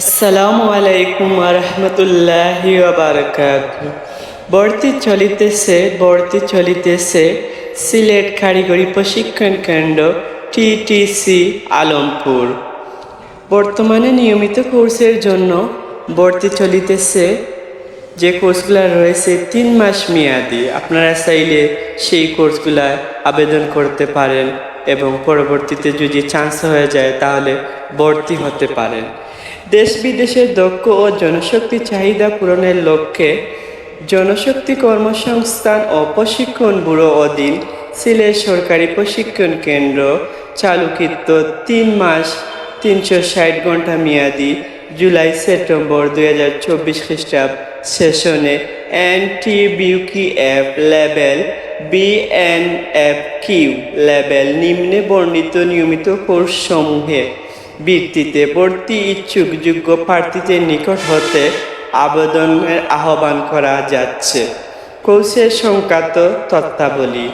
আসসালামু আলাইকুম রহমতুল্লাহি বারকাত ভর্তি চলিতেছে ভর্তি চলিতেছে সিলেট কারিগরি প্রশিক্ষণ কেন্দ্র টিটিসি আলমপুর। বর্তমানে নিয়মিত কোর্সের জন্য ভর্তি চলিতেছে। যে কোর্সগুলো রয়েছে তিন মাস মেয়াদি, আপনারা চাইলে সেই কোর্সগুলায় আবেদন করতে পারেন এবং পরবর্তীতে যদি চান্স হয়ে যায় তাহলে ভর্তি হতে পারেন। দেশ বিদেশের দক্ষ ও জনশক্তি চাহিদা পূরণের লক্ষ্যে জনশক্তি কর্মসংস্থান ও প্রশিক্ষণ ব্যুরো অধীন সিলেট সরকারি প্রশিক্ষণ কেন্দ্র চালুকৃত তিন মাস তিনশো ষাট ঘণ্টা মেয়াদি জুলাই সেপ্টেম্বর দুই হাজার চব্বিশ খ্রিস্টাব্দ সেশনে N T F level BNF Q level নিম্নে বর্ণিত নিয়মিত কোর্স সমূহে ভিত্তিতে ভর্তি ইচ্ছুক যোগ্য প্রার্থীদের নিকট হতে আবেদনের আহ্বান করা যাচ্ছে। কোর্সের সংক্রান্ত তথ্যাবলী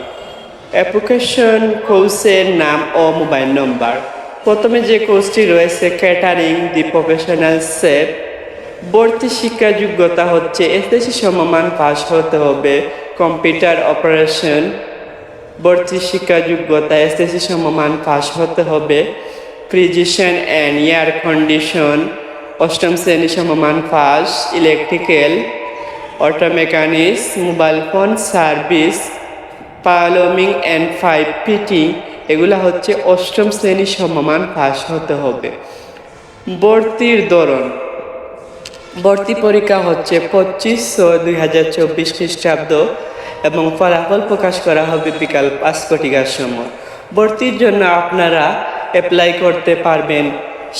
অ্যাপ্লিকেশন কোর্সের নাম ও মোবাইল নম্বর। প্রথমে যে কোর্সটি রয়েছে, ক্যাটারিং, দি প্রফেশনাল সেফ। ভর্তি শিক্ষা যোগ্যতা হচ্ছে এসএসসি সমমান পাস হতে হবে, কম্পিউটার অপারেশন। ভর্তি শিক্ষা যোগ্যতা এসএসসি সমমান পাস হতে হবে ফ্রিজিশন অ্যান্ড এয়ার কন্ডিশন অষ্টম শ্রেণি সমমান pass electrical auto mechanics mobile phone service plumbing and pipe fitting এগুলো হচ্ছে অষ্টম শ্রেণি সমমান পাস হতে হবে। ভর্তির ধরন। ভর্তি পরীক্ষা হচ্ছে পঁচিশ ছয় দুই হাজার চব্বিশ খ্রিস্টাব্দ এবং ফলাফল প্রকাশ করা হবে বিকাল পাঁচ কোটিকার সময়। ভর্তির জন্য আপনারা অ্যাপ্লাই করতে পারবেন।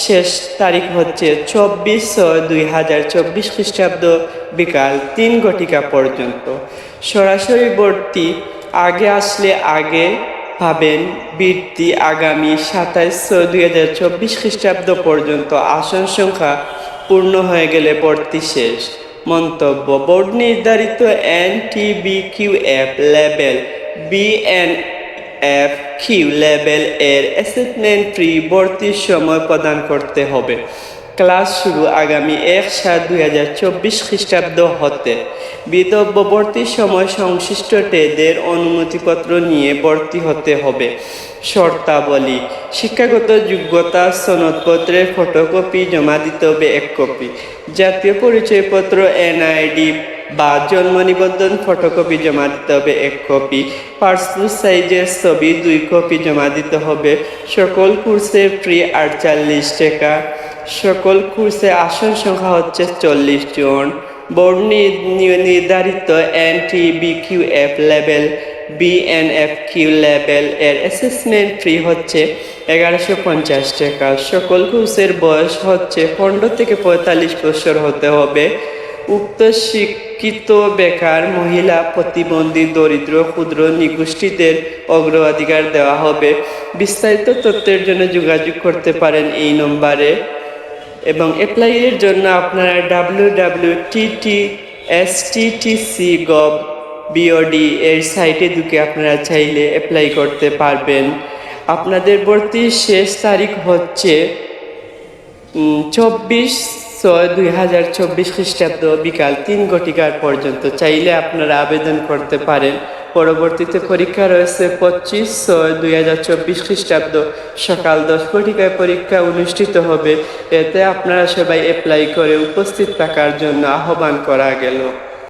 শেষ তারিখ হচ্ছে চব্বিশ ছয় দুই হাজার চব্বিশ খ্রিস্টাব্দ বিকাল তিন ঘটিকা পর্যন্ত। সরাসরি ভর্তি আগে আসলে আগে পাবেন বৃত্তি আগামী সাতাইশ ছয় দুই হাজার চব্বিশ খ্রিস্টাব্দ পর্যন্ত আসন সংখ্যা পূর্ণ হয়ে গেলে ভর্তি শেষ। মন্তব্য, বোর্ড নির্ধারিত N T B Q F level BN F Q level এর অ্যাসেসমেন্ট ভর্তির সময় প্রদান করতে হবে। ক্লাস শুরু আগামী এক সাত দুই হাজার চব্বিশ খ্রিস্টাব্দ হতে। বিতব্য ভর্তির সময় সংশ্লিষ্ট টেদের অনুমতিপত্র নিয়ে ভর্তি হতে হবে। শর্তাবলী, শিক্ষাগত যোগ্যতা সনদপত্রের ফটোকপি জমা দিতে হবে এক কপি। জাতীয় পরিচয়পত্র, এনআইডি বা জন্ম নিবন্ধন ফটোকপি জমা দিতে হবে এক কপি। পাসপোর্ট সাইজের ছবি দুই কপি জমা দিতে হবে। সকল কোর্সে ফ্রি আটচল্লিশ টাকা। সকল কোর্সে আসন সংখ্যা হচ্ছে চল্লিশ জন। বোর্ড নির্ধারিত N T B Q F level BNF Q level এর অ্যাসেসমেন্ট ফ্রি হচ্ছে এগারোশো পঞ্চাশ টাকা। সকল কোর্সের বয়স হচ্ছে পনেরো থেকে পঁয়তাল্লিশ বছর হতে হবে। উক্ত শিক্ষিত বেকার মহিলা প্রতিবন্ধী দরিদ্র ক্ষুদ্র নিগোষ্ঠীদের অগ্রাধিকার দেওয়া হবে। বিস্তারিত তথ্যের জন্য যোগাযোগ করতে পারেন এই নম্বরে। এবং অ্যাপ্লাইয়ের জন্য আপনারা W W T T S T T C gov BD এর সাইটে ঢুকে আপনারা চাইলে অ্যাপ্লাই করতে পারবেন। আপনাদের ভর্তির শেষ তারিখ হচ্ছে চব্বিশ ছয় দুই হাজার চব্বিশ খ্রিস্টাব্দ বিকাল তিন ঘটিকার পর্যন্ত চাইলে আপনারা আবেদন করতে পারেন। পরবর্তীতে পরীক্ষা রয়েছে পঁচিশ ছয় দুই হাজার চব্বিশ খ্রিস্টাব্দ সকাল দশ ঘটিকায় পরীক্ষা অনুষ্ঠিত হবে। এতে আপনারা সবাই অ্যাপ্লাই করে উপস্থিত থাকার জন্য আহ্বান করা গেল।